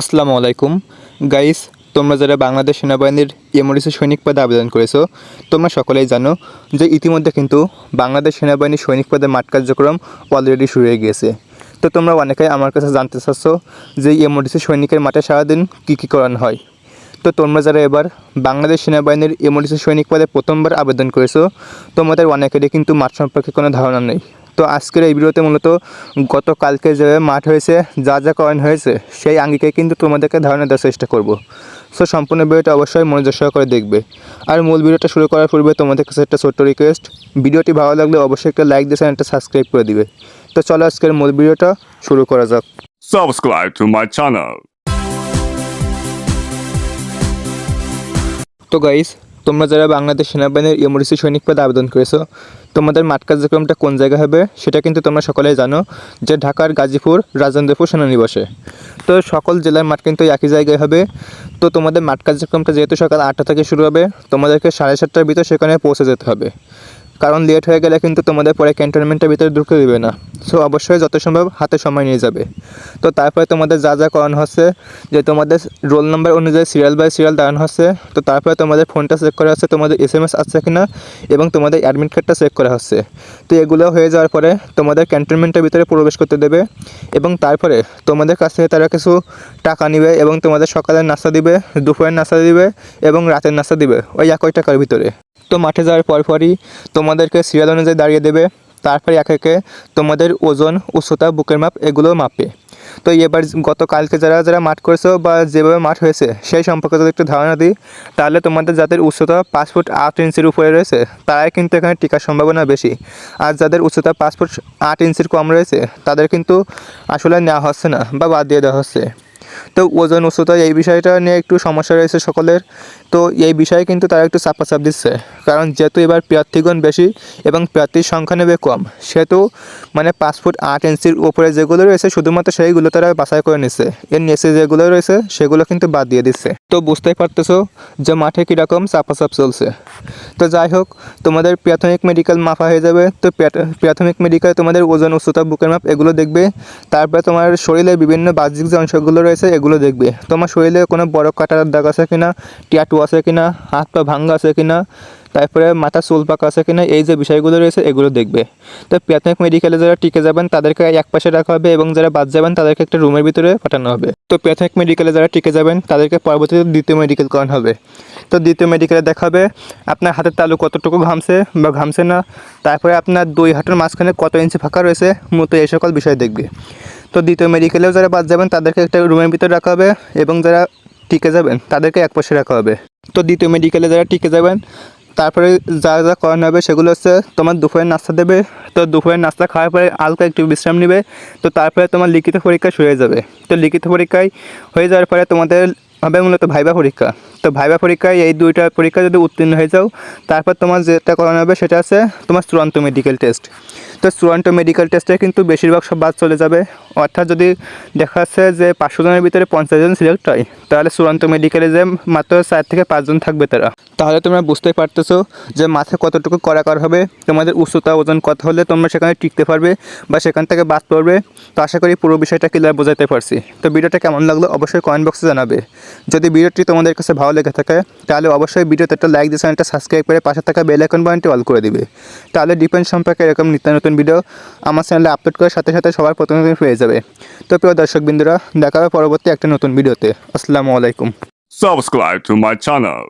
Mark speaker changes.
Speaker 1: আসসালামু আলাইকুম। গাইস তোমরা যারা বাংলাদেশ সেনাবাহিনীর এমওডিসি সৈনিক পদে আবেদন করেছ, তোমরা সকলেই জানো যে ইতিমধ্যে কিন্তু বাংলাদেশ সেনাবাহিনীর সৈনিক পদে মাঠ কার্যক্রম অলরেডি শুরু হয়ে গিয়েছে। তো তোমরা অনেকেই আমার কাছে জানতে চাচ্ছ যে এমওডিসি সৈনিকের মাঠে সারাদিন কী কী করানো হয়। তো তোমরা যারা এবার বাংলাদেশ সেনাবাহিনীর এমওডিসি সৈনিক পদে প্রথমবার আবেদন করেছ, তোমাদের অনেকেরই কিন্তু মাঠ সম্পর্কে কোনো ধারণা নেই। তো আজকের এই ভিডিওতে মূলত গতকালকে যে মাঠ হয়েছে যা যা কয়েন হয়েছে সেই আঙ্গিকে কিন্তু তোমাদেরকে ধারণা দেওয়ার চেষ্টা করব। সো সম্পূর্ণ ভিডিওটা অবশ্যই মনোযোগ সহকারে দেখবে। আর মূল ভিডিওটা শুরু করার পূর্বে তোমাদের কাছে একটা ছোট্ট রিকোয়েস্ট ভিডিওটি ভালো লাগলে অবশ্যই একটা লাইক দিয়ে চ্যানেলটা সাবস্ক্রাইব করে দিবে। তো চলো আজকের মূল ভিডিওটা শুরু করা যাক।
Speaker 2: Subscribe to my channel.
Speaker 1: তো গাইস তোমরা যারা বাংলাদেশ সেনাবাহিনীর এমরিসি সৈনিক পদে আবেদন করেছ, তোমাদের মাঠ কার্যক্রমটা কোন জায়গায় হবে সেটা কিন্তু তোমরা সকলেই জানো, যে ঢাকার গাজীপুর রাজেন্দ্রপুর সেনানিবাসে। তো সকল জেলার মাঠ কিন্তু একই জায়গায় হবে। তো তোমাদের মাঠ কার্যক্রমটা যেহেতু সকাল আটটা থেকে শুরু হবে, তোমাদেরকে সাড়ে সাতটার ভিতর সেখানে পৌঁছে যেতে হবে। কারণ লেট হয়ে গেলে কিন্তু তোমাদের পরে ক্যান্টনমেন্টের ভিতরে ঢুকতে দেবে না। সো অবশ্যই যত সম্ভব হাতে সময় নিয়ে যাবে। তো তারপরে তোমাদের যা যা করানো হচ্ছে, যে তোমাদের রোল নাম্বার অনুযায়ী সিরিয়াল বাই সিরিয়াল দাঁড়ানো হচ্ছে, তো তারপরে তোমাদের ফোনটা চেক করা হচ্ছে, তোমাদের এস এম এস আছে কিনা, এবং তোমাদের অ্যাডমিট কার্ডটা চেক করা হচ্ছে। তো এগুলো হয়ে যাওয়ার পরে তোমাদের ক্যান্টনমেন্টের ভিতরে প্রবেশ করতে দেবে, এবং তারপরে তোমাদের কাছ থেকে তারা কিছু টাকা নেবে, এবং তোমাদের সকালের নাস্তা দিবে, দুপুরের নাস্তা দিবে, এবং রাতের নাস্তা দিবে, ওই একই টাকার ভিতরে। তো মাঠে যাওয়ার পরপরই তোমাদেরকে সিরিয়াল অনুযায়ী দাঁড়িয়ে দেবে। তারপরে এক একে তোমাদের ওজন, উচ্চতা, বুকের মাপ এগুলো মাপে। তো এবার গতকালকে যারা যারা মাঠ করেছ বা যেভাবে মাঠ হয়েছে, সেই সম্পর্কে যদি একটু ধারণা দিই, তাহলে তোমাদের যাদের উচ্চতা পাঁচ ফুট আট ইঞ্চির উপরে রয়েছে, তারাই কিন্তু এখানে টিকার সম্ভাবনা বেশি। আর যাদের উচ্চতা পাঁচ ফুট আট ইঞ্চির কম রয়েছে, তাদের কিন্তু আসলে নেওয়া হচ্ছে না বা বাদ দিয়ে দেওয়া হচ্ছে। তো ওজন উচ্চতা এই বিষয়টা নিয়ে একটু সমস্যা রয়েছে সকলের। তো এই বিষয়ে কিন্তু তারা একটু চাপাচাপ দিচ্ছে। কারণ যেহেতু এবার প্রার্থীগণ বেশি এবং প্রার্থীর সংখ্যা নেবে কম, সেহেতু মানে পাঁচ ফুট আট ইঞ্চির উপরে যেগুলো রয়েছে, শুধুমাত্র সেইগুলো তারা বাছাই করে নিচ্ছে। এর নিচে যেগুলো রয়েছে, সেগুলো কিন্তু বাদ দিয়ে দিচ্ছে। তো বুঝতেই পারতেছো যে মাঠে কীরকম চাপাচাপ চলছে। তো যাই হোক, তোমাদের প্রাথমিক মেডিকেল মাফা হয়ে যাবে। তো প্রাথমিক মেডিকেল তোমাদের ওজন উচ্চতা, বুকের মাপ এগুলো দেখবে। তারপরে তোমার শরীরে বিভিন্ন বাহ্যিক যে অংশগুলো রয়েছে এগুলো দেখবে। তোমার শরীরে কোনো বড় কাটার দাগ আছে কিনা টিয়াটু আছে কিনা, হাত পা ভাঙ্গা আছে কিনা, তারপরে মাথা চুল পাকা আছে কিনা, এই যে বিষয়গুলো রয়েছে, এগুলো দেখবে। তো প্রাথমিক মেডিকেলে যারা টিকে যাবেন, তাদেরকে এক পাশে রাখা হবে এবং যারা বাদ যাবেন, তাদেরকে একটা রুমের ভিতরে পাঠানো হবে। তো প্রাথমিক মেডিকেলে যারা টিকে যাবেন, তাদেরকে পরবর্তীতে দ্বিতীয় মেডিকেল করানো হবে। তো দ্বিতীয় মেডিকেলে দেখাবে আপনার হাতের তালু কতটুকু ঘামছে বা ঘামছে না, তারপরে আপনার দুই হাঁটুর মাঝখানে কত ইঞ্চি ফাঁকা রয়েছে, মূলত এই সকল বিষয় দেখবে। তো দ্বিতীয় মেডিকেলেও যারা বাদ যাবেন, তাদেরকে একটা রুমের ভিতরে রাখা হবে এবং যারা টিকে যাবেন, তাদেরকে এক পাশে রাখা হবে। তো দ্বিতীয় মেডিকেলে যারা টিকে যাবেন, তারপরে যা যা করানো হবে সেগুলো হচ্ছে তোমার দুপুরের নাস্তা দেবে। তো দুপুরের নাস্তা খাওয়ার পরে হালকা একটু বিশ্রাম নেবে। তো তারপরে তোমার লিখিত পরীক্ষা শুরু হয়ে যাবে। তো লিখিত পরীক্ষায় হয়ে যাওয়ার পরে তোমাদের হবে মূলত ভাইবা পরীক্ষা। তো ভাইবা পরীক্ষায় এই দুইটা পরীক্ষা যদি উত্তীর্ণ হয়ে যাও, তারপর তোমার যেটা করানো হবে সেটা আছে তোমার চূড়ান্ত মেডিকেল টেস্ট তো চূড়ান্ত মেডিকেল টেস্টে কিন্তু বেশিরভাগ সব বাদ চলে যাবে। অর্থাৎ যদি দেখা যাচ্ছে যে পাঁচশো জনের ভিতরে পঞ্চাশ জন সিলেক্ট হয়, তাহলে চূড়ান্ত মেডিকেলে যে মাত্র চার থেকে পাঁচজন থাকবে তারা। তাহলে তোমরা বুঝতেই পারতেছো যে মাথায় কতটুকু করাকর হবে, তোমাদের উচ্চতা ওজন কত হলে তোমরা সেখানে টিকতে পারবে বা সেখান থেকে বাদ পড়বে, তো আশা করি পুরো বিষয়টা ক্লিয়ার বোঝাতে পারছি। তো ভিডিওটা কেমন লাগল অবশ্যই কমেন্ট বক্সে জানাবে। যদি ভিডিওটি তোমাদের কাছে ভালো লেগে থাকে, তাহলে অবশ্যই ভিডিওতে একটা লাইক দিয়ে চ্যানেলটা সাবস্ক্রাইব করে পাশে থাকা বেল আইকন বাটনটি অল করে দিবে। তাহলে ডিফেন্স সম্পর্কে এরকম নিত্য নতুন ভিডিও আমার চ্যানেলে আপলোড করার সাথে সাথে সবার প্রথমে পেয়ে যাবে। তো প্রিয় দর্শক বিন্দুরা দেখা হবে পরবর্তী একটা নতুন ভিডিওতে। আসসালামু আলাইকুম।
Speaker 2: Subscribe to my channel.